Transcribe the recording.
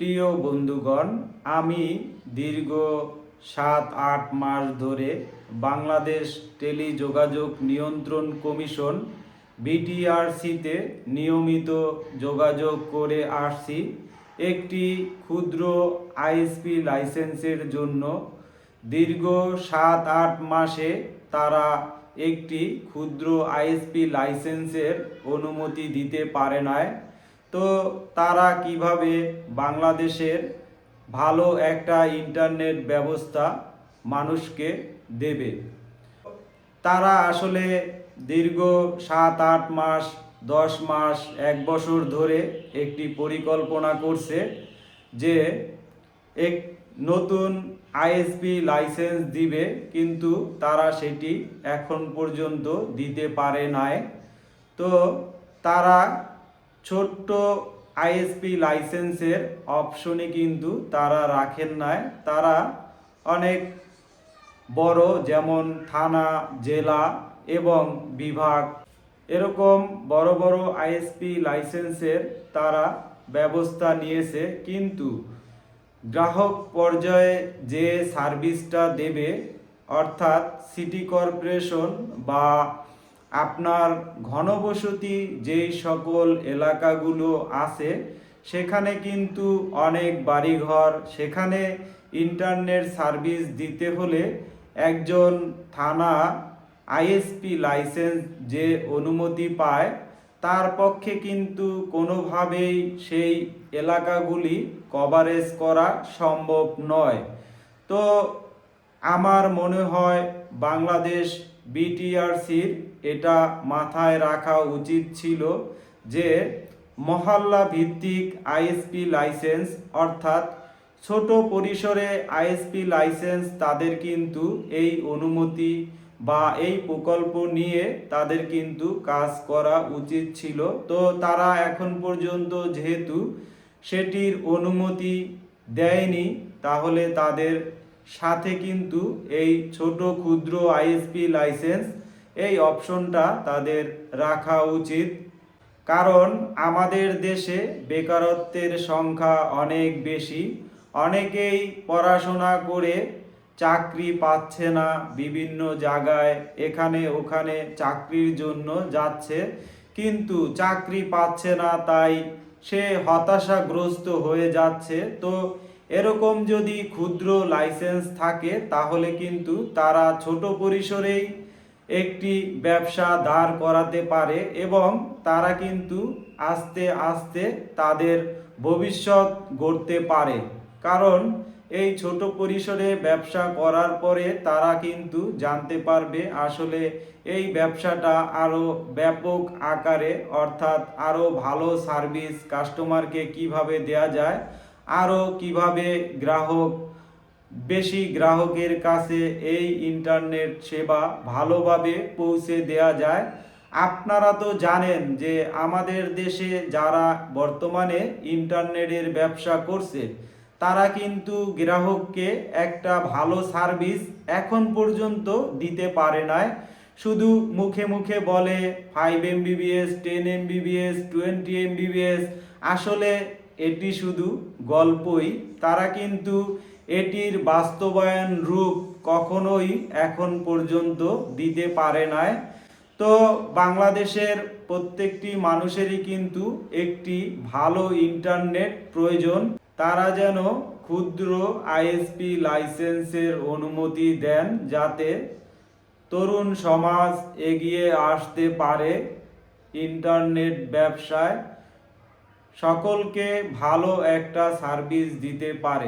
প্রিয় বন্ধুগণ, আমি দীর্ঘ সাত, আট মাস ধরে বাংলাদেশ টেলিযোগাযোগ নিয়ন্ত্রণ কমিশন বিটিআরসিতে নিয়মিত যোগাযোগ করে আসছি। একটি ক্ষুদ্র আইএসপি লাইসেন্সের জন্য দীর্ঘ সাত, আট মাসে তারা একটি ক্ষুদ্র আইএসপি লাইসেন্সের অনুমতি দিতে পারে নাই। তো তারা কীভাবে বাংলাদেশের ভালো একটা ইন্টারনেট ব্যবস্থা মানুষকে দেবে? তারা আসলে দীর্ঘ সাত, আট মাস, দশ মাস, এক বছর ধরে একটি পরিকল্পনা করছে যে এক নতুন আইএসপি লাইসেন্স দিবে, কিন্তু তারা সেটি এখন পর্যন্ত দিতে পারে নাই। তো তারা ছোট্ট আইএসপি লাইসেন্সের অপশনে কিন্তু তারা রাখেন নাই। তারা অনেক বড় যেমন থানা, জেলা এবং বিভাগ এরকম বড় বড় আইএসপি লাইসেন্সের তারা ব্যবস্থা নিয়েছে। কিন্তু গ্রাহক পর্যায়ে যে সার্ভিসটা দেবে, অর্থাৎ সিটি কর্পোরেশন বা আপনার ঘনবসতি যেই সকল এলাকাগুলো আছে, সেখানে কিন্তু অনেক বাড়িঘর, সেখানে ইন্টারনেট সার্ভিস দিতে হলে একজন থানা আইএসপি লাইসেন্স যে অনুমতি পায়, তার পক্ষে কিন্তু কোনোভাবেই সেই এলাকাগুলি কভারেজ করা সম্ভব নয়। তো আমার মনে হয় বাংলাদেশ বিটিআরসির এটা মাথায় রাখা উচিত ছিল যে মহল্লা ভিত্তিক আইএসপি লাইসেন্স অর্থাৎ ছোট পরিসরে আইএসপি লাইসেন্স তাদের কিন্তু এই অনুমতি বা এই প্রকল্প নিয়ে তাদের কিন্তু কাজ করা উচিত ছিল। তো তারা এখন পর্যন্ত যেহেতু সেটির অনুমতি দেয়নি, তাহলে তাদের সাথে কিন্তু এই ছোট ক্ষুদ্র আইএসপি লাইসেন্স এই অপশনটা তাদের রাখা উচিত। কারণ আমাদের দেশে বেকারত্বের সংখ্যা অনেক বেশি, অনেকেই পড়াশোনা করে চাকরি পাচ্ছে না, বিভিন্ন জায়গায় এখানে ওখানে চাকরির জন্য যাচ্ছে, কিন্তু চাকরি পাচ্ছে না, তাই সে হতাশাগ্রস্ত হয়ে যাচ্ছে। তো এরকম যদি ক্ষুদ্র লাইসেন্স থাকে, তাহলে কিন্তু তারা ছোট পরিসরেই একটি ব্যবসা দাঁড় করাতে পারে এবং তারা কিন্তু আস্তে আস্তে তাদের ভবিষ্যৎ গড়তে পারে। কারণ এই ছোট পরিসরে ব্যবসা করার পরে তারা কিন্তু জানতে পারবে আসলে এই ব্যবসাটা আরও ব্যাপক আকারে, অর্থাৎ আরও ভালো সার্ভিস কাস্টমারকে কীভাবে দেয়া যায় আরও কীভাবে গ্রাহক, বেশি গ্রাহকের কাছে এই ইন্টারনেট সেবা ভালোভাবে পৌঁছে দেয়া যায়? আপনারা তো জানেন যে আমাদের দেশে যারা বর্তমানে ইন্টারনেটের ব্যবসা করছে, তারা কিন্তু গ্রাহককে একটা ভালো সার্ভিস এখন পর্যন্ত দিতে পারে নাই। শুধু মুখে মুখে বলে five MBBS ten MBBS twenty MBBS আসলে এটি শুধু গল্পই, তারা কিন্তু এটির বাস্তবায়ন রূপ কখনোই এখন পর্যন্ত দিতে পারে নাই। তো বাংলাদেশের প্রত্যেকটি মানুষেরই কিন্তু একটি ভালো ইন্টারনেট প্রয়োজন। তারা যেন ক্ষুদ্র আইএসপি লাইসেন্সের অনুমতি দেন যাতে তরুণ সমাজ এগিয়ে আসতে পারে ইন্টারনেট ব্যবসায়। সকলকে ভালো একটা সার্ভিস দিতে পারে।